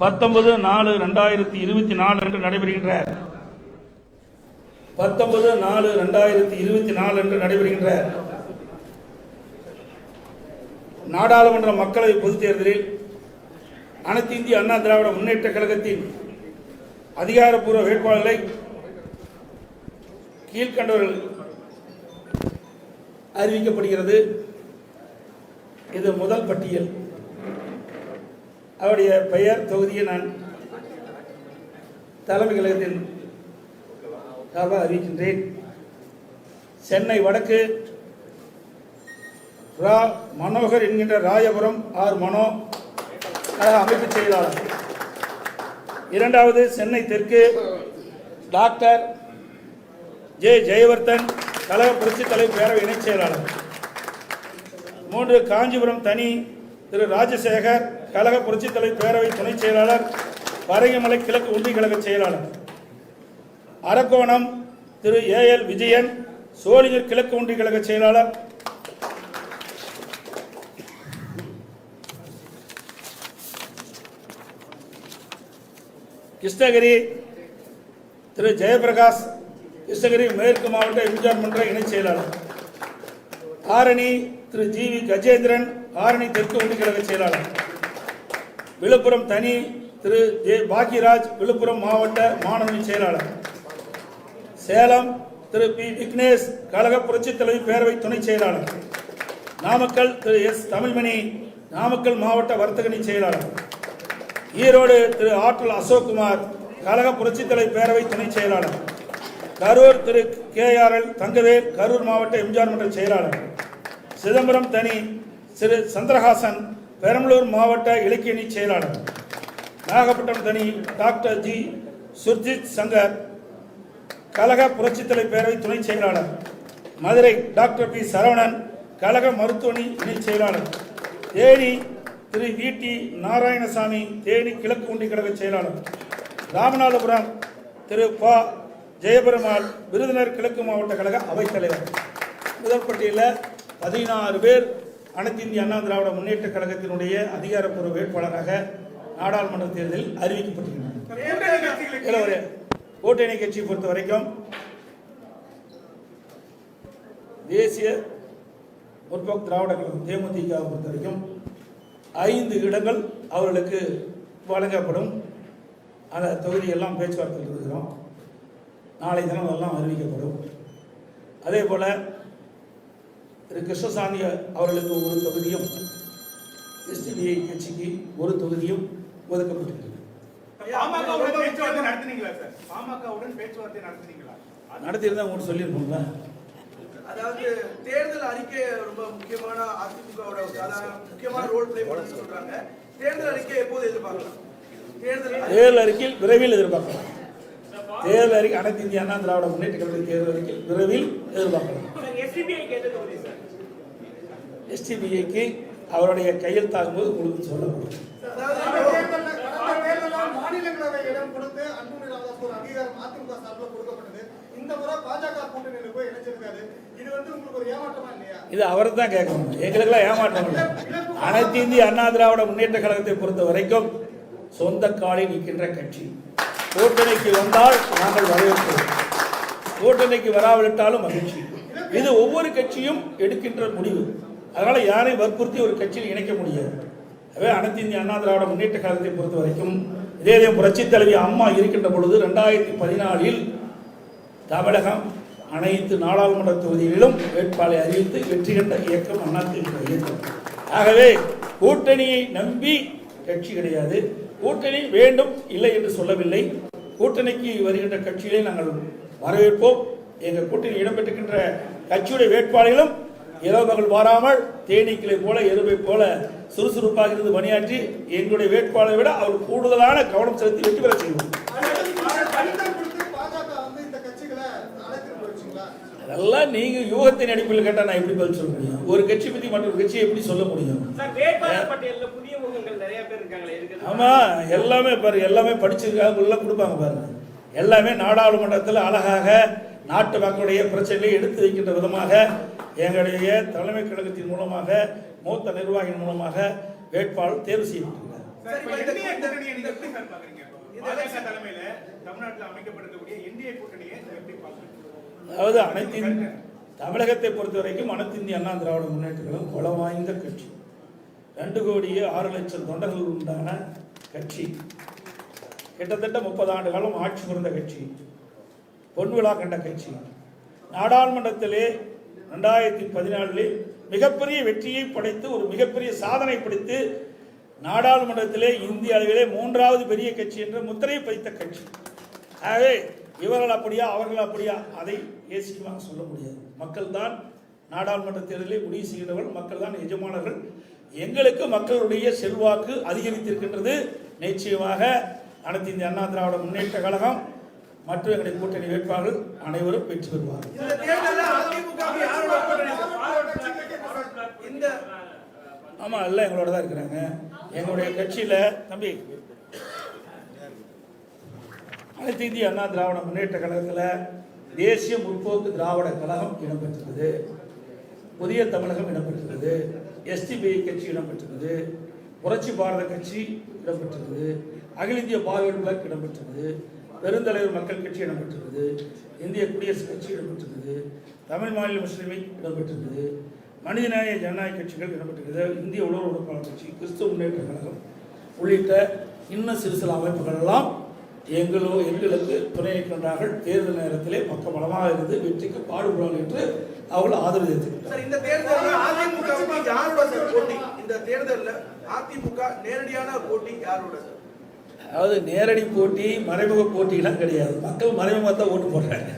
பத்தொன்பது நாலு ரெண்டாயிரத்தி இருபத்தி நாலு அன்று நடைபெறுகின்ற பத்தொன்பது நாலு ரெண்டாயிரத்தி இருபத்தி நாலு அன்று நடைபெறுகின்ற நாடாளுமன்ற மக்களவை பொதுத் தேர்தலில் அனைத்து இந்திய அண்ணா திராவிட முன்னேற்ற கழகத்தின் அதிகாரப்பூர்வ வேட்பாளர்களை கீழ்கண்டவர்கள் அறிவிக்கப்படுகிறது. இது முதல் பட்டியல். அவருடைய பெயர் தொகுதியை நான் தலைமை கழகத்தின் சார்பாக அறிவிக்கின்றேன். சென்னை வடக்கு ரா மனோகர் என்கின்ற ராயபுரம் ஆர் மனோ அமைப்பு செயலாளர். இரண்டாவது சென்னை தெற்கு டாக்டர் ஜே ஜெயவர்தன் கழக புரட்சித் தலைவர் பேரவை இணைச் செயலாளர். மூன்று காஞ்சிபுரம் தனி திரு ராஜசேகர் கழக புரட்சித் தலைவர் பேரவை துணைச் செயலாளர் பரங்கிமலை கிழக்கு ஒன்றிய கழக செயலாளர். அரக்கோணம் திரு ஏ எல் விஜயன் சோழியர் கிழக்கு ஒன்றிய கழக செயலாளர். கிருஷ்ணகிரி திரு ஜெயபிரகாஷ் கிருஷ்ணகிரி மேற்கு மாவட்ட எம்ஜிஆர் மன்ற இணைச் செயலாளர். ஆரணி திரு ஜி வி கஜேந்திரன் ஆரணி தெற்கு ஒன்றிய செயலாளர். விழுப்புரம் தனி திரு ஜே பாக்யராஜ் விழுப்புரம் மாவட்ட மாணவனி செயலாளர். சேலம் திரு பி விக்னேஷ் கழக புரட்சித் தலைவி பேரவை துணை செயலாளர். நாமக்கல் திரு எஸ் தமிழ்மணி நாமக்கல் மாவட்ட வர்த்தகணி செயலாளர். ஈரோடு திரு ஆற்றல் அசோக்குமார் கழக புரட்சித் தலைவி பேரவை துணை செயலாளர். Karur Thiru K R L Thangavel Karur மாவட்ட எம்ஜிஆர் மன்ற செயலாளர். சிதம்பரம் தனி சிறு சந்திரஹாசன் பெரம்பலூர் மாவட்ட இலக்கியணி செயலாளர். நாகப்பட்டினம் தனி டாக்டர் ஜி. சுர்ஜித் சங்கர் கழக புரட்சித்தலை பேரவை துணை செயலாளர். Madurai doctor B. சரவணன் கழக மருத்துவணி இணை செயலாளர். தேனி திரு வி. டி. நாராயணசாமி தேனி கிழக்கு ஒன்றிய கழக செயலாளர். ராமநாதபுரம் திரு ப. ஜெயபெருமாள் விருதுநர் கிழக்கு மாவட்ட கழக அவைத்தலைவர் முதற்பட்டியில் பதினாறு பேர் அனைத்து இந்திய அண்ணா திராவிட முன்னேற்ற கழகத்தினுடைய அதிகாரப்பூர்வ வேட்பாளராக நாடாளுமன்ற தேர்தலில் அறிவிக்கப்பட்டிருக்கிறார் கூட்டணி கட்சியை பொறுத்த வரைக்கும் தேசிய முற்போக்கு திராவிட கழகம் தேமுதிக பொறுத்த வரைக்கும் ஐந்து இடங்கள் அவர்களுக்கு வழங்கப்படும். அந்த தொகுதியெல்லாம் பேச்சுவார்த்தையில் இருக்கிறோம். நாளை தினம் அதெல்லாம் அறிவிக்கப்படும். அதே போல திரு கிருஷ்ணசாமி அவர்களுக்கு ஒரு தொகுதியும் எஸ்டிபிஐ கட்சிக்கு ஒரு தொகுதியும் ஒதுக்கப்பட்டிருக்கிறது. பாமகவுடன் பேச்சுவார்த்தை நடத்துனீங்களா சார்? பாமகவுடன் பேச்சுவார்த்தை நடத்துனீங்களா? நடத்தியிருந்தா உங்களுக்கு சொல்லியிருப்போம்ல. அதாவது தேர்தல் அறிக்கை ரொம்ப முக்கியமான அதிமுகவோட முக்கியமான ரோல் பிளே சொல்றாங்க. தேர்தல் அறிக்கை எப்போது எதிர்பார்க்கலாம்? தேர்தல் தேர்தல் அறிக்கையில் விரைவில் எதிர்பார்க்கலாம். தேர்தல் அறிக்கை அனைத்து இந்திய அண்ணா திராவிட முன்னேற்ற கழக தேர்தல் அறிக்கை விரைவில் எதிர்பார்க்கலாம். எஸ்டிபிஐக்கு அவருடைய கையில் உங்களுக்கு சொல்லப்படும். இது உங்களுக்கு ஒரு இது அவரை தான் கேட்கணும் எங்களுக்கெல்லாம் ஏமாற்றம் இல்லை. அனைத்து இந்திய அண்ணா திராவிட முன்னேற்ற கழகத்தை பொறுத்த வரைக்கும் சொந்த காலில் நிற்கின்ற கட்சி. கூட்டணிக்கு வந்தால் நாங்கள் வரவேற்கிறோம் கூட்டணிக்கு வராவிட்டாலும் மகிழ்ச்சி. இது ஒவ்வொரு கட்சியும் எடுக்கின்ற முடிவு. அதனால் யாரையும் வற்புறுத்தி ஒரு கட்சியில் இணைக்க முடியாது. எனவே அனைத்து இந்திய அண்ணா திராவிட முன்னேற்ற காலத்தை பொறுத்த வரைக்கும் இதே புரட்சி தலைவி அம்மா இருக்கின்ற பொழுது ரெண்டாயிரத்தி பதினாலில் தமிழகம் அனைத்து நாடாளுமன்ற தொகுதிகளிலும் வேட்பாளை அறிவித்து வெற்றி கண்ட இயக்கம் அதிமுக இயக்கம். ஆகவே கூட்டணியை நம்பி கட்சி கிடையாது. கூட்டணி வேண்டும் இல்லை என்று சொல்லவில்லை. கூட்டணிக்கு வருகின்ற கட்சிகளை நாங்கள் வரவேற்போம். எங்கள் கூட்டணி இடம்பெற்றிருக்கின்ற கட்சியுடைய வேட்பாளர்களும் இரவு பகல் மாறாமல் தேனீக்களை போல எருவை போல சுறுசுறுப்பாக இருந்து பணியாற்றி எங்களுடைய வேட்பாளரை விட அவர் கூடுதலான கவனம் செலுத்தி வெற்றி பெற செய்வோம். அதெல்லாம் நீங்க யூகத்தின் அடிப்படையில் கேட்டா நான் எப்படி பதில் சொல்ல முடியும்? ஒரு கட்சி பத்தி மற்றொரு கட்சியை எப்படி சொல்ல முடியும்? ஆமா எல்லாமே பாரு எல்லாமே படிச்சிருக்காங்க உள்ள கொடுப்பாங்க பாருங்க. எல்லாமே நாடாளுமன்றத்தில் அழகாக நாட்டு மக்களுடைய பிரச்சனைகளை எடுத்து வைக்கின்ற விதமாக எங்களுடைய தலைமை கழகத்தின் மூலமாக மூத்த நிர்வாகியின் மூலமாக வேட்பாளர் தேர்வு பாக்குறீங்க? அதாவது அனைத்து இந்திய- தமிழகத்தை பொறுத்த வரைக்கும் அனைத்து இந்திய அண்ணா திராவிட முன்னேற்ற கழகம் பலம் வாய்ந்த கட்சி. ரெண்டு கோடியே ஆறு லட்சம் தொண்டர்கள் உண்டான கட்சி. கிட்டத்தட்ட முப்பது ஆண்டு காலம் ஆட்சி புரிந்த கட்சி. பொன் விழா கண்ட கட்சி. நாடாளுமன்றத்திலே ரெண்டாயிரத்தி பதினாலில் மிகப்பெரிய வெற்றியை படைத்து ஒரு மிகப்பெரிய சாதனை படைத்து நாடாளுமன்றத்திலே இந்திய அளவிலே மூன்றாவது பெரிய கட்சி என்ற முத்திரையை பதித்த கட்சி. ஆகவே இவர்கள் அப்படியா அவர்கள் அப்படியா அதை ஏசியமாக சொல்ல முடியாது. மக்கள் தான் நாடாளுமன்ற தேர்தலில் முடிவு செய்கிறவர்கள் மக்கள் தான் எஜமானர்கள். எங்களுக்கு மக்களுடைய செல்வாக்கு அதிகரித்திருக்கின்றது. நிச்சயமாக அனைத்து இந்திய அண்ணா திராவிட முன்னேற்ற கழகம் மற்றும் எங்களுடைய கூட்டணி வேட்பாளர்கள் அனைவரும் வெற்றி பெறுவார்கள். ஆமாம் எல்லாம் எங்களோட தான் இருக்கிறாங்க. எங்களுடைய கட்சியில் தம்பி அனைத்து இந்திய அண்ணா திராவிட முன்னேற்ற கழகத்தில் தேசிய முற்போக்கு திராவிட கழகம் இடம்பெற்றுள்ளது புதிய தமிழகம் இடம்பெற்றுள்ளது எஸ்டிபிஐ கட்சி இடம்பெற்றுள்ளது புரட்சி பாரத கட்சி இடம்பெற்றுள்ளது அகில இந்திய பார்வர்டு பிளாக் இடம்பெற்றுள்ளது பெருந்தலைவர் மக்கள் கட்சி இடம்பெற்றிருந்தது இந்திய குடியரசு கட்சி இடம்பெற்றிருந்தது தமிழ் மாநில முஸ்லீமை இடம்பெற்றிருந்தது மனிதநேய ஜனநாயக கட்சிகள் இடம்பெற்றிருக்கிறது இந்திய உணர்வு உறுப்பாளர் கட்சி கிறிஸ்துவ முன்னேற்ற கழகம் உள்ளிட்ட இன்னும் சிறு சில அமைப்புகள் எல்லாம் எங்களோ எங்களுக்கு துணை நிற்கின்றார்கள். தேர்தல் நேரத்திலே பக்க பலமாக இருந்து வெற்றிக்கு பாடுபடுவார்கள் என்று அவர்கள் ஆதரவு தெரிவித்தார் சார் இந்த தேர்தலில் யாரோட போட்டி? இந்த தேர்தலில் அதிமுக நேரடியான போட்டி யாரோட சார்? அதாவது நேரடி போட்டி மறைமுக போட்டிலாம் கிடையாது. மக்கள் மறைமுகமாக தான் ஓட்டு போடுறாங்க.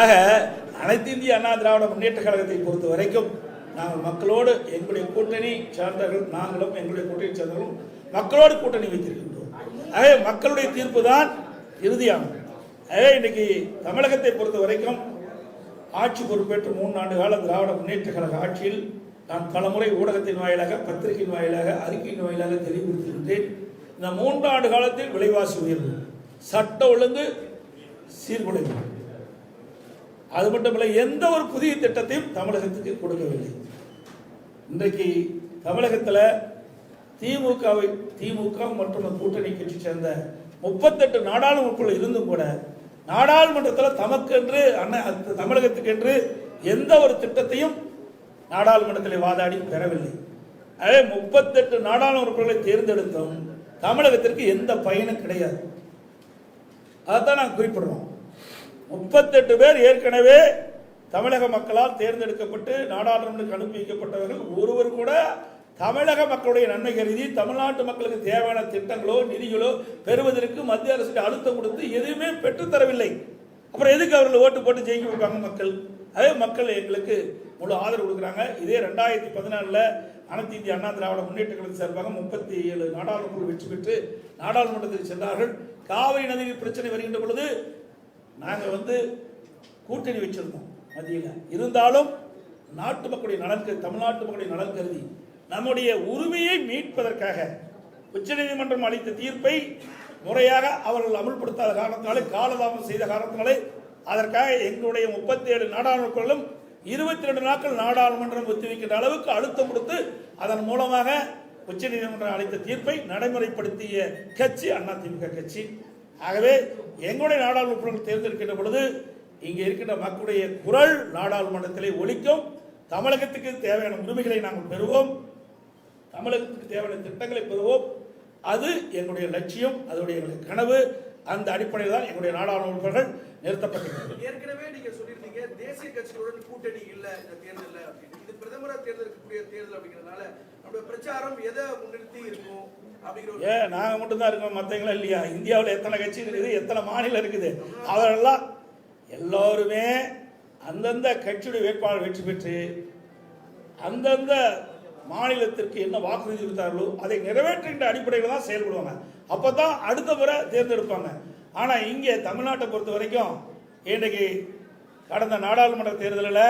ஆக அனைத்து இந்திய அண்ணா திராவிட முன்னேற்ற கழகத்தை பொறுத்த வரைக்கும் நாங்கள் மக்களோடு எங்களுடைய கூட்டணி சார்ந்தவர்கள் நாங்களும் எங்களுடைய கூட்டணி சார்ந்தவர்களும் மக்களோடு கூட்டணி வைத்திருக்கின்றோம். ஆகவே மக்களுடைய தீர்ப்பு தான் இறுதியானது ஆகவே இன்னைக்கு தமிழகத்தை பொறுத்த வரைக்கும் ஆட்சி பொறுப்பேற்று மூன்று ஆண்டு கால திராவிட முன்னேற்ற கழக ஆட்சியில் நான் பலமுறை ஊடகத்தின் வாயிலாக பத்திரிகையின் வாயிலாக அறிக்கையின் வாயிலாக தெளிவுபடுத்துகின்றேன் இந்த மூன்றாண்டு காலத்தில் விலைவாசி உயர்வு. சட்ட ஒழுங்கு சீர்குலைவு. அது மட்டுமில்லை எந்த ஒரு புதிய திட்டத்தையும் தமிழகத்துக்கு கொடுக்கவில்லை. இன்றைக்கு தமிழகத்தில் திமுகவை திமுக மற்றும் கூட்டணி கட்சி சேர்ந்த முப்பத்தெட்டு நாடாளுமன்றங்கள் இருந்தும் கூட நாடாளுமன்றத்தில் தமக்கென்று தமிழகத்துக்கு தமிழகத்துக்கென்று எந்த ஒரு திட்டத்தையும் நாடாளுமன்றத்தில் வாதாடி பெறவில்லை. அதே முப்பத்தெட்டு நாடாளுமன்றங்களை தேர்ந்தெடுத்தும் தேர்ந்தெடுத்தோம் தமிழகத்திற்கு எந்த பயனும் கிடையாது. அதைத்தான் நாங்கள் குறிப்பிடுறோம். முப்பத்தெட்டு பேர் ஏற்கனவே தமிழக மக்களால் தேர்ந்தெடுக்கப்பட்டு நாடாளுமன்றத்துக்கு அனுப்பி வைக்கப்பட்டவர்கள் ஒருவர் கூட தமிழக மக்களுடைய நன்மை கருதி தமிழ்நாட்டு மக்களுக்கு தேவையான திட்டங்களோ நிதிகளோ பெறுவதற்கு மத்திய அரசுக்கு அழுத்தம் கொடுத்து எதுவுமே பெற்றுத்தரவில்லை அப்புறம் எதுக்கு அவர்கள் ஓட்டு போட்டு ஜெயிக்க வைப்பாங்க மக்கள்? அதே மக்கள் எங்களுக்கு முழு ஆதரவு கொடுக்குறாங்க. இதே ரெண்டாயிரத்தி பதினாலில் அனைத்து இந்திய அண்ணா திராவிட முன்னேற்ற கழக சார்பாக முப்பத்தி ஏழு நாடாளுமன்ற வெற்றி பெற்று நாடாளுமன்றத்தில் சென்றார்கள். காவிரி நதியில் பிரச்சனை வருகின்ற பொழுது நாங்கள் வந்து கூட்டணி வச்சிருந்தோம் மத்தியில். இருந்தாலும் நாட்டு மக்களுடைய நலன் கருதி தமிழ்நாட்டு மக்களுடைய நலன் கருதி நம்முடைய உரிமையை மீட்பதற்காக உச்சநீதிமன்றம் அளித்த தீர்ப்பை முறையாக அவர்கள் அமல்படுத்தாத காரணத்தினாலே காலதாமம் செய்த காரணத்தினாலே அதற்காக எங்களுடைய முப்பத்தி ஏழு நாடாளுமன்றங்களும் இருபத்தி ரெண்டு நாட்கள் நாடாளுமன்றம் ஒத்திவைக்கின்ற அளவுக்கு அழுத்தம் கொடுத்து அதன் மூலமாக உச்சநீதிமன்றம் அளித்த தீர்ப்பை நடைமுறைப்படுத்திய கட்சி அதிமுக கட்சி. ஆகவே எங்களுடைய நாடாளுமன்ற தேர்ந்தெடுக்கின்ற பொழுது இங்கே இருக்கின்ற மக்களுடைய குரல் நாடாளுமன்றத்திலே ஒழிக்கும் தமிழகத்துக்கு தேவையான உரிமைகளை நாங்கள் பெறுவோம். தமிழகத்துக்கு தேவையான திட்டங்களை பெறுவோம். அது எங்களுடைய லட்சியம் அதனுடைய எங்களுடைய கனவு. அந்த அடிப்படையில் தான் எங்களுடைய நாடாளுமன்றங்கள் நிறுத்தப்பட்டிருக்கிறது. ஏற்கனவே நீங்க சொல்லியிருந்தீங்க தேசிய கட்சிகளுடன் கூட்டணி இல்ல இந்த தேர்தல்ல அப்படின்னு? இது பிரதமரா தேர்ந்தெடுக்கக்கூடிய தேர்தல் அப்படிங்கிறதுனால நம்முடைய பிரச்சாரம் எதை முன்னிறுத்தி இருக்கும் அப்படிங்கிற ஒரு நாங்கள் மட்டும்தான் இருக்கோம் மற்றவங்களாம் இல்லையா? இந்தியாவில் எத்தனை கட்சி இருக்குது எத்தனை மாநிலம் இருக்குது? அவரெல்லாம் எல்லோருமே அந்தந்த கட்சியுடைய வேட்பாளர் வெற்றி பெற்று அந்தந்த மாநிலத்திற்கு என்ன வாக்குறுதி கொடுத்தார்களோ அதை நிறைவேற்றுகின்ற அடிப்படையில் தான் செயல்படுவாங்க. அப்போ தான் அடுத்த முறை தேர்ந்தெடுப்பாங்க. ஆனால் இங்கே தமிழ்நாட்டை பொறுத்த வரைக்கும் இன்றைக்கு கடந்த நாடாளுமன்ற தேர்தலில்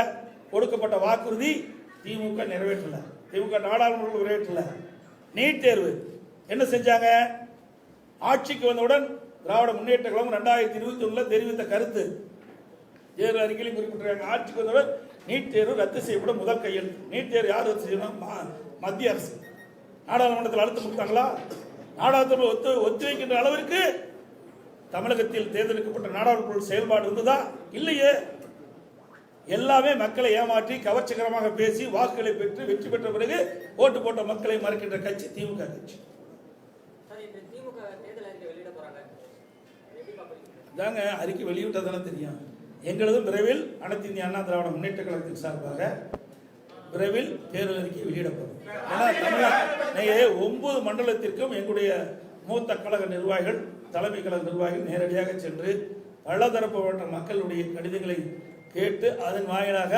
கொடுக்கப்பட்ட வாக்குறுதி திமுக நிறைவேற்றல. திமுக நாடாளுமன்ற நிறைவேற்றல. நீட் தேர்வு. என்ன செஞ்சாங்க? ஆட்சிக்கு வந்தவுடன் திராவிட முன்னேற்ற கழகம் ரெண்டாயிரத்தி இருபத்தி ஒன்றில் தெரிவித்த கருத்து. தேர்தல் அறிக்கையிலும் குறிப்பிட்டிருக்காங்க. ஆட்சிக்கு வந்தவுடன் நீட் தேர்வு ரத்து செய்யப்படும் முதல் கையெழுத்து. நீட் தேர்வு யார் ரத்து செய்யணும்? மத்திய அரசு. நாடாளுமன்றத்தில் அழுத்தம் கொடுத்தாங்களா? நாடாளுமன்ற ஒத்து ஒத்துழைக்கின்ற அளவிற்கு தமிழகத்தில் தேர்ந்தெடுக்கப்பட்ட நாடாளுமன்ற செயல்பாடு இருந்ததா? இல்லையே. எல்லாமே மக்களை ஏமாற்றி கவர்ச்சிகரமாக பேசி வாக்குகளை பெற்று வெற்றி பெற்ற பிறகு ஓட்டு போட்ட மக்களை மறக்கின்ற கட்சி திமுக கட்சி. தேர்தல் அறிக்கை வெளியிட்டதானே தெரியும். எங்களதும் விரைவில் அனைத்து இந்திய அண்ணா திராவிட முன்னேற்ற கழகத்தின் சார்பாக விரைவில் தேர்தல் அறிக்கை வெளியிடப்படும் ஏன்னா தமிழ்நாடு ஒன்பது மண்டலத்திற்கும் எங்களுடைய மூத்த கழக நிர்வாகிகள் தலைமை கழக நிர்வாகிகள் நேரடியாக சென்று பலதரப்பட்ட மக்களுடைய கடிதங்களை கேட்டு அதன் வாயிலாக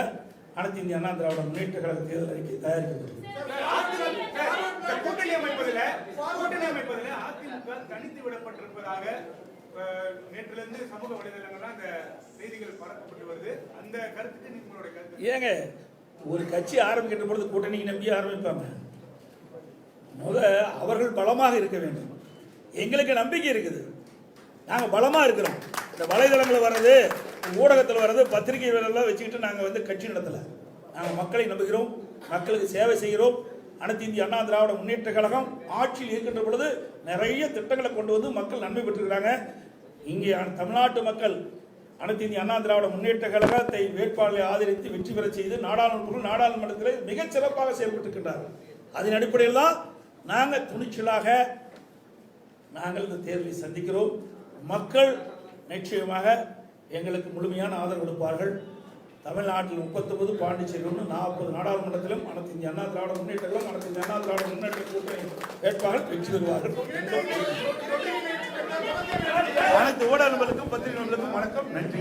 அனைத்து இந்திய அண்ணா திராவிட முன்னேற்ற கழக தேர்தல் அறிக்கை தயாரிக்கப்படும் இந்த கூட்டணி அமைப்பதில் கூட்டணி அமைப்பதில் அதிமுக தனித்து விடப்பட்டிருப்பதாக நேற்றிலிருந்து சமூக வலைதளங்கள்லாம் அந்த செய்திகள் பரப்பப்பட்டு வருது. அந்த கருத்துக்கு உங்களுடைய கருத்து ஏங்க ஒரு கட்சி ஆரம்பிக்கின்ற பொழுது கூட்டணி நம்பி ஆரம்பிப்பாங்க. முத அவர்கள் பலமாக இருக்க வேண்டும். எங்களுக்கு நம்பிக்கை இருக்குது. நாங்கள் பலமாக இருக்கிறோம். இந்த வலைதளங்களில் வர்றது ஊடகத்தில் வர்றது பத்திரிகை எல்லாம் வச்சுக்கிட்டு நாங்கள் வந்து கட்சி நடத்தலை. நாங்கள் மக்களை நம்புகிறோம் மக்களுக்கு சேவை செய்கிறோம். அனைத்து இந்திய அண்ணா திராவிட முன்னேற்ற கழகம் ஆட்சியில் இருக்கின்ற பொழுது நிறைய திட்டங்களை கொண்டு வந்து மக்கள் நன்மை பெற்றிருக்கிறாங்க. இங்கே தமிழ்நாட்டு மக்கள் அனைத்து இந்திய அண்ணா திராவிட முன்னேற்ற கழகத்தை வேட்பாளரை ஆதரித்து வெற்றி பெற செய்து நாடாளுமன்ற நாடாளுமன்றத்தில் மிகச் சிறப்பாக செயல்பட்டிருக்கின்றார்கள் அதன் அடிப்படையில் தான் நாங்கள் துணிச்சலாக நாங்கள் இந்த தேர்வை சந்திக்கிறோம். மக்கள் நிச்சயமாக எங்களுக்கு முழுமையான ஆதரவு கொடுப்பார்கள். தமிழ்நாட்டில் முப்பத்தொன்பது பாண்டிச்சேரி ஒன்று நாற்பது நாடாளுமன்றத்திலும் அனைத்து இந்திய அண்ணா திராவிட முன்னேற்றங்களும் அனைத்து இந்திய அண்ணா திராவிட முன்னேற்ற கூட்டணி வேட்பாளர்கள் வெற்றி பெறுவார்கள். அனைத்து ஊடகங்களுக்கும் பத்திரிகைகளுக்கும் வணக்கம். நன்றி.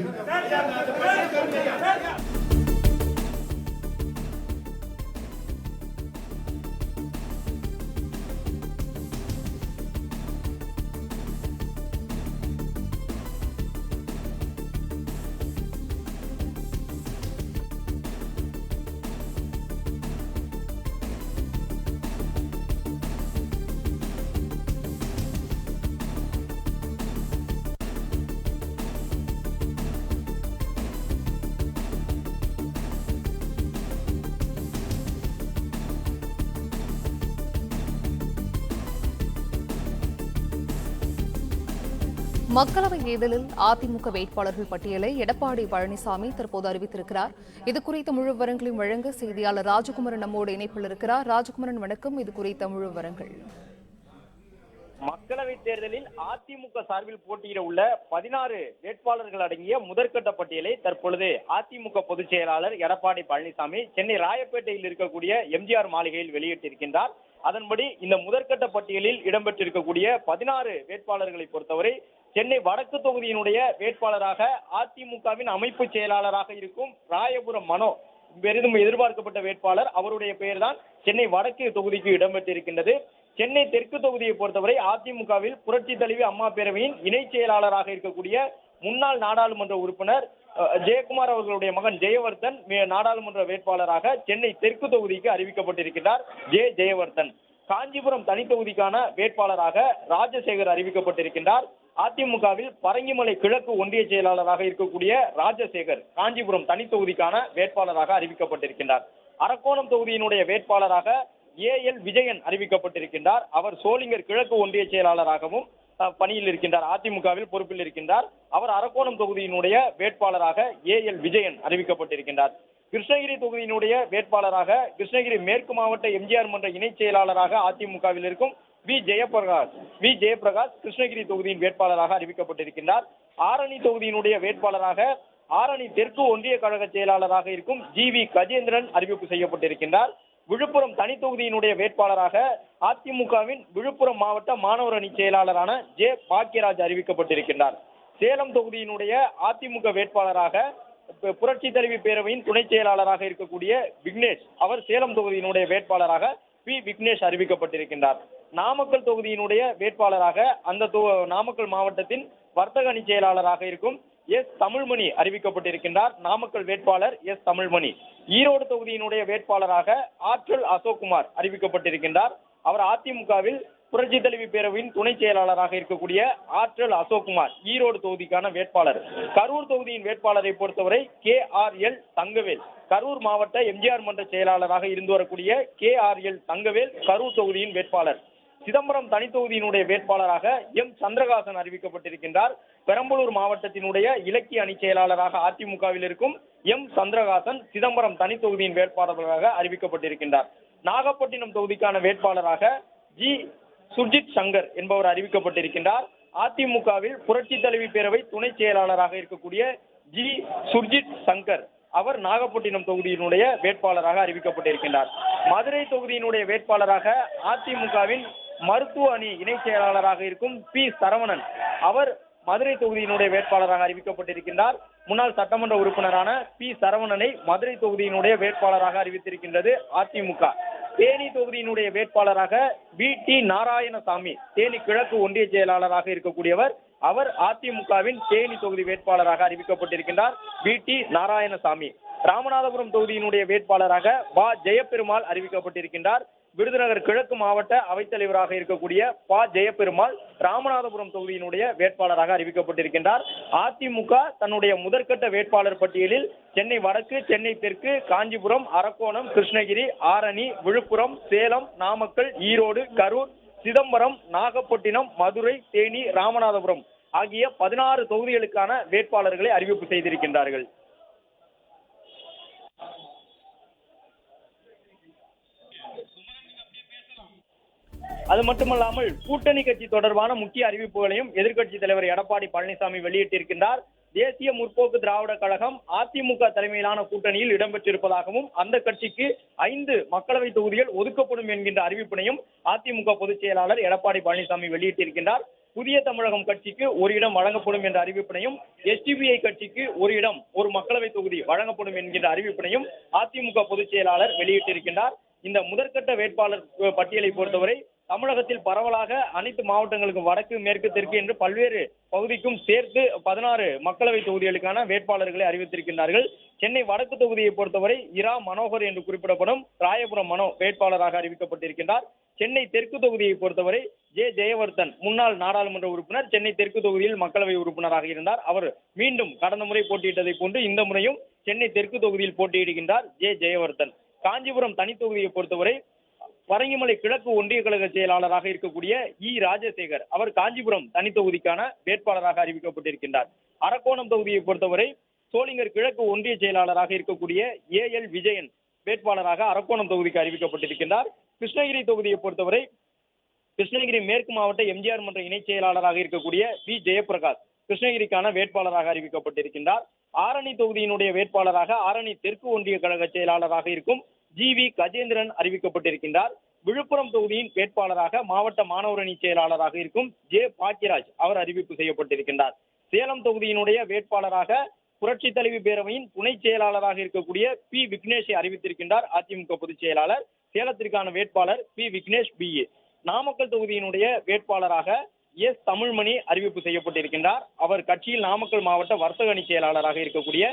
மக்களவை தேர்தலில் அதிமுக வேட்பாளர்கள் பட்டியலை எடப்பாடி பழனிசாமி தற்போது அறிவித்திருக்கிறார். இது குறித்த முழு விவரங்களையும் வழங்க செய்தியாளர் ராஜகுமரன் நம்மோடு இணைப்பில் இருக்கிறார். ராஜகுமரன் வணக்கம். இது குறித்த முழு விவரங்கள். மக்களவை தேர்தலில் அதிமுக சார்பில் போட்டியிட உள்ள பதினாறு வேட்பாளர்கள் அடங்கிய முதற்கட்ட பட்டியலை தற்பொழுது அதிமுக பொதுச் செயலாளர் எடப்பாடி பழனிசாமி சென்னை ராயப்பேட்டையில் இருக்கக்கூடிய எம்ஜிஆர் மாளிகையில் வெளியிட்டிருக்கின்றார். அதன்படி இந்த முதற்கட்ட பட்டியலில் இடம்பெற்றிருக்கக்கூடிய பதினாறு வேட்பாளர்களை பொறுத்தவரை சென்னை வடக்கு தொகுதியினுடைய வேட்பாளராக அதிமுகவின் அமைப்பு செயலாளராக இருக்கும் ராயபுரம் மனோ பெரிதும் எதிர்பார்க்கப்பட்ட வேட்பாளர். அவருடைய பெயர்தான் சென்னை வடக்கு தொகுதிக்கு இடம்பெற்றிருக்கின்றது. சென்னை தெற்கு தொகுதியை பொறுத்தவரை அதிமுகவில் புரட்சி தலைவி அம்மா பேரவையின் இணை செயலாளராக இருக்கக்கூடிய முன்னாள் நாடாளுமன்ற உறுப்பினர் ஜெயக்குமார் அவர்களுடைய மகன் ஜெயவர்தன் நாடாளுமன்ற வேட்பாளராக சென்னை தெற்கு தொகுதிக்கு அறிவிக்கப்பட்டிருக்கிறார் ஜே. ஜெயவர்தன். காஞ்சிபுரம் தனி தொகுதிக்கான வேட்பாளராக ராஜசேகர் அறிவிக்கப்பட்டிருக்கின்றார். அதிமுகவில் பரங்கிமலை கிழக்கு ஒன்றிய செயலாளராக இருக்கக்கூடிய ராஜசேகர் காஞ்சிபுரம் தனி தொகுதிக்கான வேட்பாளராக அறிவிக்கப்பட்டிருக்கின்றார். அரக்கோணம் தொகுதியினுடைய வேட்பாளராக ஏ. எல். விஜயன் அறிவிக்கப்பட்டிருக்கின்றார். அவர் சோளிங்கர் கிழக்கு ஒன்றிய செயலாளராகவும் பணியில் இருக்கின்றார். அதிமுகவில் பொறுப்பில் இருக்கின்றார். அவர் அரக்கோணம் தொகுதியினுடைய வேட்பாளராக ஏ எல் விஜயன் அறிவிக்கப்பட்டிருக்கின்றார். கிருஷ்ணகிரி தொகுதியினுடைய வேட்பாளராக கிருஷ்ணகிரி மேற்கு மாவட்ட எம்ஜிஆர் மன்ற இணைச் செயலாளராக அதிமுகவில் இருக்கும் வி ஜெயபிரகாஷ் வி ஜெயபிரகாஷ் கிருஷ்ணகிரி தொகுதியின் வேட்பாளராக அறிவிக்கப்பட்டிருக்கின்றார். ஆரணி தொகுதியினுடைய வேட்பாளராக ஆரணி தெற்கு ஒன்றிய கழக செயலாளராக இருக்கும் ஜி வி கஜேந்திரன் அறிவிப்பு செய்யப்பட்டிருக்கின்றார். விழுப்புரம் தனி தொகுதியினுடைய வேட்பாளராக அதிமுகவின் விழுப்புரம் மாவட்ட மாணவர் அணி செயலாளரான ஜே பாக்கியராஜ் அறிவிக்கப்பட்டிருக்கின்றார். சேலம் தொகுதியினுடைய அதிமுக வேட்பாளராக புரட்சி தலைவி பேரவையின் துணை செயலாளராக இருக்கக்கூடிய விக்னேஷ் அவர் சேலம் தொகுதியினுடைய வேட்பாளராக பி. விக்னேஷ் அறிவிக்கப்பட்டிருக்கின்றார். நாமக்கல் தொகுதியினுடைய வேட்பாளராக அந்த நாமக்கல் மாவட்டத்தின் வர்த்தக அணி செயலாளராக இருக்கும் எஸ் தமிழ்மணி அறிவிக்கப்பட்டிருக்கின்றார். நாமக்கல் வேட்பாளர் எஸ் தமிழ்மணி. ஈரோடு தொகுதியினுடைய வேட்பாளராக ஆற்றல் அசோக்குமார் அறிவிக்கப்பட்டிருக்கின்றார். அவர் அதிமுகவில் புரட்சி தலைவி பேரவையின் துணை செயலாளராக இருக்கக்கூடிய ஆற்றல் அசோக்குமார் ஈரோடு தொகுதிக்கான வேட்பாளர். கரூர் தொகுதியின் வேட்பாளரை பொறுத்தவரை K R L Thangavel. Karur மாவட்ட எம்ஜிஆர் மன்ற செயலாளராக இருந்து வரக்கூடிய K R L Thangavel Karur தொகுதியின் வேட்பாளர். சிதம்பரம் தனித்தொகுதியினுடைய வேட்பாளராக எம். சந்திரகாசன் அறிவிக்கப்பட்டிருக்கின்றார். பெரம்பலூர் மாவட்டத்தினுடைய இலக்கிய அணி செயலாளராக அதிமுகவில் இருக்கும் எம். சந்திரகாசன் சிதம்பரம் தனித்தொகுதியின் வேட்பாளராக அறிவிக்கப்பட்டிருக்கின்றார். நாகப்பட்டினம் தொகுதிக்கான வேட்பாளராக ஜி. சுர்ஜித் சங்கர் என்பவர் அறிவிக்கப்பட்டிருக்கின்றார். அதிமுகவில் புரட்சி தலைவி பேரவை துணை செயலாளராக இருக்கக்கூடிய ஜி. சுர்ஜித் சங்கர் அவர் நாகப்பட்டினம் தொகுதியினுடைய வேட்பாளராக அறிவிக்கப்பட்டிருக்கின்றார். மதுரை தொகுதியினுடைய வேட்பாளராக அதிமுகவின் மருத்துவ அணி இணை செயலாளராக இருக்கும் பி. சரவணன். அவர் மதுரை தொகுதியினுடைய வேட்பாளராக அறிவிக்கப்பட்டிருக்கின்றார். முன்னாள் சட்டமன்ற உறுப்பினரான பி. சரவணனை மதுரை தொகுதியினுடைய வேட்பாளராக அறிவித்திருக்கின்றது அதிமுக. தேனி தொகுதியினுடைய வேட்பாளராக பி டி. நாராயணசாமி தேனி கிழக்கு ஒன்றிய செயலாளராக இருக்கக்கூடியவர். அவர் அதிமுகவின் தேனி தொகுதி வேட்பாளராக அறிவிக்கப்பட்டிருக்கின்றார் பி டி. நாராயணசாமி. ராமநாதபுரம் தொகுதியினுடைய வேட்பாளராக பா ஜெயபெருமாள் அறிவிக்கப்பட்டிருக்கின்றார். விருதுநகர் கிழக்கு மாவட்ட அவைத்தலைவராக இருக்கக்கூடிய ப. ஜெயபெருமாள் ராமநாதபுரம் தொகுதியினுடைய வேட்பாளராக அறிவிக்கப்பட்டிருக்கின்றார். அதிமுக தன்னுடைய முதற்கட்ட வேட்பாளர் பட்டியலில் சென்னை வடக்கு சென்னை தெற்கு காஞ்சிபுரம் அரக்கோணம் கிருஷ்ணகிரி ஆரணி விழுப்புரம் சேலம் நாமக்கல் ஈரோடு கரூர் சிதம்பரம் நாகப்பட்டினம் மதுரை தேனி ராமநாதபுரம் ஆகிய பதினாறு தொகுதிகளுக்கான வேட்பாளர்களை அறிவிப்பு செய்திருக்கின்றார்கள். அது மட்டுமல்லாமல் கூட்டணி கட்சி தொடர்பான முக்கிய அறிவிப்புகளையும் எதிர்க்கட்சி தலைவர் எடப்பாடி பழனிசாமி வெளியிட்டிருக்கின்றார். தேசிய முற்போக்கு திராவிட கழகம் அதிமுக தலைமையிலான கூட்டணியில் இடம்பெற்றிருப்பதாகவும் அந்த கட்சிக்கு ஐந்து மக்களவை தொகுதிகள் ஒதுக்கப்படும் என்கின்ற அறிவிப்பினையும் அதிமுக பொதுச் செயலாளர் எடப்பாடி பழனிசாமி வெளியிட்டிருக்கின்றார். புதிய தமிழகம் கட்சிக்கு ஒரு இடம் வழங்கப்படும் என்ற அறிவிப்பினையும் எஸ்டிபிஐ கட்சிக்கு ஒரு இடம் ஒரு மக்களவை தொகுதி வழங்கப்படும் என்கின்ற அறிவிப்பினையும் அதிமுக பொதுச் செயலாளர் வெளியிட்டிருக்கின்றார். இந்த முதற்கட்ட வேட்பாளர் பட்டியலை பொறுத்தவரை தமிழகத்தில் பரவலாக அனைத்து மாவட்டங்களுக்கும் வடக்கு மேற்கு தெற்கு என்று பல்வேறு பகுதிக்கும் சேர்த்து பதினாறு மக்களவை தொகுதிகளுக்கான வேட்பாளர்களை அறிவித்திருக்கின்றார்கள். சென்னை வடக்கு தொகுதியை பொறுத்தவரை இரா மனோகர் என்று குறிப்பிடப்படும் ராயபுரம் மனோ வேட்பாளராக அறிவிக்கப்பட்டிருக்கின்றார். சென்னை தெற்கு தொகுதியை பொறுத்தவரை ஜே. ஜெயவர்தன் முன்னாள் நாடாளுமன்ற உறுப்பினர் சென்னை தெற்கு தொகுதியில் மக்களவை உறுப்பினராக இருந்தார். அவர் மீண்டும் கடந்த முறை போட்டியிட்டதை போன்று இந்த முறையும் சென்னை தெற்கு தொகுதியில் போட்டியிடுகின்றார் ஜே. ஜெயவர்தன். காஞ்சிபுரம் தனி தொகுதியை பொறுத்தவரை பரங்கிமலை கிழக்கு ஒன்றிய கழக செயலாளராக இருக்கக்கூடிய இ. ராஜசேகர். அவர் காஞ்சிபுரம் தனி தொகுதிக்கான வேட்பாளராக அறிவிக்கப்பட்டிருக்கின்றார். அரக்கோணம் தொகுதியை பொறுத்தவரை சோளிங்கர் கிழக்கு ஒன்றிய செயலாளராக இருக்கக்கூடிய ஏ. எல். விஜயன் வேட்பாளராக அரக்கோணம் தொகுதிக்கு அறிவிக்கப்பட்டிருக்கின்றார். கிருஷ்ணகிரி தொகுதியை பொறுத்தவரை கிருஷ்ணகிரி மேற்கு மாவட்ட எம்ஜிஆர் மன்ற இணைச் செயலாளராக இருக்கக்கூடிய வி ஜெயபிரகாஷ் கிருஷ்ணகிரிக்கான வேட்பாளராக அறிவிக்கப்பட்டிருக்கின்றார். ஆரணி தொகுதியினுடைய வேட்பாளராக ஆரணி தெற்கு ஒன்றிய கழக செயலாளராக இருக்கும் ஜி வி கஜேந்திரன் அறிவிக்கப்பட்டிருக்கின்றார். விழுப்புரம் தொகுதியின் வேட்பாளராக மாவட்ட மாணவரணி செயலாளராக இருக்கும் ஜே பாக்கியராஜ் அவர் அறிவிப்பு செய்யப்பட்டிருக்கின்றார். சேலம் தொகுதியினுடைய வேட்பாளராக புரட்சி தலைவி பேரவையின் துணை செயலாளராக இருக்கக்கூடிய பி விக்னேஷை அறிவித்திருக்கின்றார் அதிமுக பொதுச் செயலாளர். சேலத்திற்கான வேட்பாளர் P Vignesh P A. Namakkal தொகுதியினுடைய வேட்பாளராக எஸ் தமிழ்மணி அறிவிப்பு செய்யப்பட்டிருக்கின்றார். அவர் கட்சியில் நாமக்கல் மாவட்ட வர்த்தக அணி செயலாளராக இருக்கக்கூடிய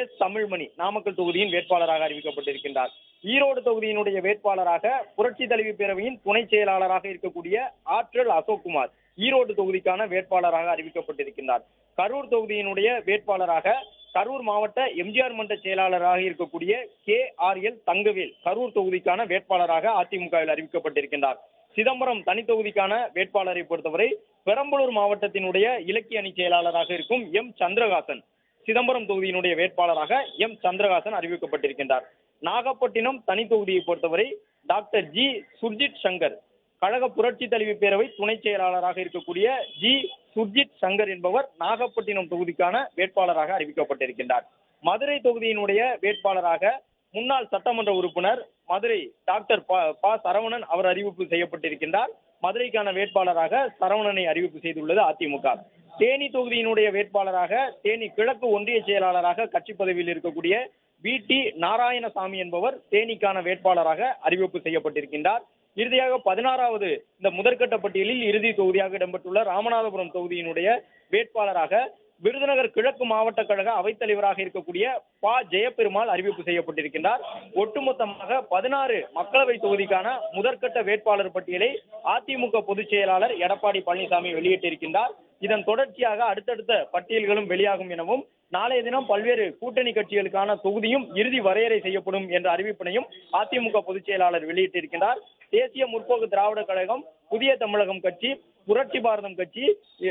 எஸ் தமிழ்மணி நாமக்கல் தொகுதியின் வேட்பாளராக அறிவிக்கப்பட்டிருக்கின்றார். ஈரோடு தொகுதியினுடைய வேட்பாளராக புரட்சி தலைவி பேரவையின் துணை செயலாளராக இருக்கக்கூடிய ஆற்றல் அசோக்குமார் ஈரோடு தொகுதிக்கான வேட்பாளராக அறிவிக்கப்பட்டிருக்கின்றார். கரூர் தொகுதியினுடைய வேட்பாளராக கரூர் மாவட்ட எம்ஜிஆர் மன்ற செயலாளராக இருக்கக்கூடிய K R L Thangavel Karur தொகுதிக்கான வேட்பாளராக அதிமுகவில் அறிவிக்கப்பட்டிருக்கின்றார். சிதம்பரம் தனித்தொகுதிக்கான வேட்பாளரை பொறுத்தவரை பெரம்பலூர் மாவட்டத்தினுடைய இலக்கிய அணி செயலாளராக இருக்கும் எம். சந்திரகாசன். சிதம்பரம் தொகுதியினுடைய வேட்பாளராக எம். சந்திரகாசன் அறிவிக்கப்பட்டிருக்கின்றார். நாகப்பட்டினம் தனி தொகுதியை பொறுத்தவரை டாக்டர் ஜி. சுர்ஜித் சங்கர் கழக புரட்சி தலைவி பேரவை துணை செயலாளராக இருக்கக்கூடிய ஜி. சுர்ஜித் சங்கர் என்பவர் நாகப்பட்டினம் தொகுதிக்கான வேட்பாளராக அறிவிக்கப்பட்டிருக்கின்றார். மதுரை தொகுதியினுடைய வேட்பாளராக முன்னாள் சட்டமன்ற உறுப்பினர் மதுரை டாக்டர் ப சரவணன் அவர் அறிவிப்பு செய்யப்பட்டிருக்கின்றார். மதுரைக்கான வேட்பாளராக சரவணனை அறிவிப்பு செய்துள்ளது அதிமுக. தேனி தொகுதியினுடைய வேட்பாளராக தேனி கிழக்கு ஒன்றிய செயலாளராக கட்சி பதவியில் இருக்கக்கூடிய வி. டி. நாராயணசாமி என்பவர் தேனிக்கான வேட்பாளராக அறிவிப்பு செய்யப்பட்டிருக்கின்றார். இறுதியாக பதினாறாவது இந்த முதற்கட்ட பட்டியலில் இறுதி தொகுதியாக இடம்பெற்றுள்ள ராமநாதபுரம் தொகுதியினுடைய வேட்பாளராக விருதுநகர் கிழக்கு மாவட்ட கழக அவைத்தலைவராக இருக்கக்கூடிய ப. ஜெயபெருமாள் அறிவிப்பு செய்யப்பட்டிருக்கின்றார். ஒட்டுமொத்தமாக பதினாறு மக்களவை தொகுதிக்கான முதற்கட்ட வேட்பாளர் பட்டியலை அதிமுக பொதுச் செயலாளர் எடப்பாடி பழனிசாமி வெளியிட்டிருக்கின்றார். இதன் தொடர்ச்சியாக அடுத்தடுத்த பட்டியல்களும் வெளியாகும் எனவும் நாளைய தினம் பல்வேறு கூட்டணி கட்சிகளுக்கான தொகுதியும் இறுதி வரையறை செய்யப்படும் என்ற அறிவிப்பினையும் அதிமுக பொதுச் செயலாளர் வெளியிட்டிருக்கிறார் தேசிய முற்போக்கு திராவிட கழகம் புதிய தமிழகம் கட்சி புரட்சி பாரதம் கட்சி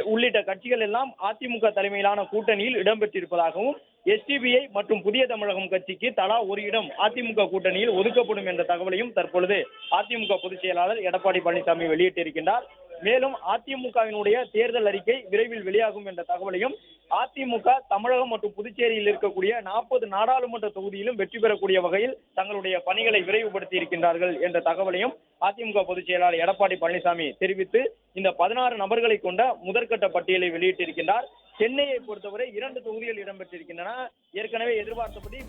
உள்ளிட்ட கட்சிகள் எல்லாம் அதிமுக தலைமையிலான கூட்டணியில் இடம்பெற்றிருப்பதாகவும் எஸ்டிபிஐ மற்றும் புதிய தமிழகம் கட்சிக்கு தலா ஒரு இடம் அதிமுக கூட்டணியில் ஒதுக்கப்படும் என்ற தகவலையும் தற்பொழுது அதிமுக பொதுச் செயலாளர் எடப்பாடி பழனிசாமி வெளியிட்டிருக்கின்றார். மேலும் அதிமுகவினுடைய தேர்தல் அறிக்கை விரைவில் வெளியாகும் என்ற தகவலையும் அதிமுக தமிழகம் மற்றும் புதுச்சேரியில் இருக்கக்கூடிய நாற்பது நாடாளுமன்ற தொகுதியிலும் வெற்றி பெறக்கூடிய வகையில் தங்களுடைய பணிகளை விரைவுபடுத்தி இருக்கின்றார்கள் என்ற தகவலையும் அதிமுக பொதுச் செயலாளர் எடப்பாடி பழனிசாமி தெரிவித்து இந்த பதினாறு நபர்களை கொண்ட முதற்கட்ட பட்டியலை வெளியிட்டிருக்கின்றார். சென்னையை பொறுத்தவரை இரண்டு தொகுதிகள் இடம்பெற்றிருக்கின்றன. ஏற்கனவே எதிர்பார்த்தபடி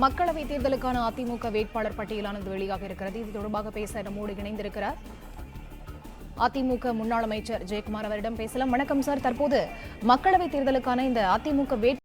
மக்களவைத் தேர்தலுக்கான அதிமுக வேட்பாளர் பட்டியலானது வெளியாக இருக்கிறது. இது தொடர்பாக பேச நம்மோடு இணைந்திருக்கிறார். அதிமுக முன்னாள் அமைச்சர் ஜெயக்குமார் அவரிடம் பேசலாம். வணக்கம் சார். தற்போது மக்களவைத் தேர்தலுக்கான இந்த அதிமுக வேட்பாளர்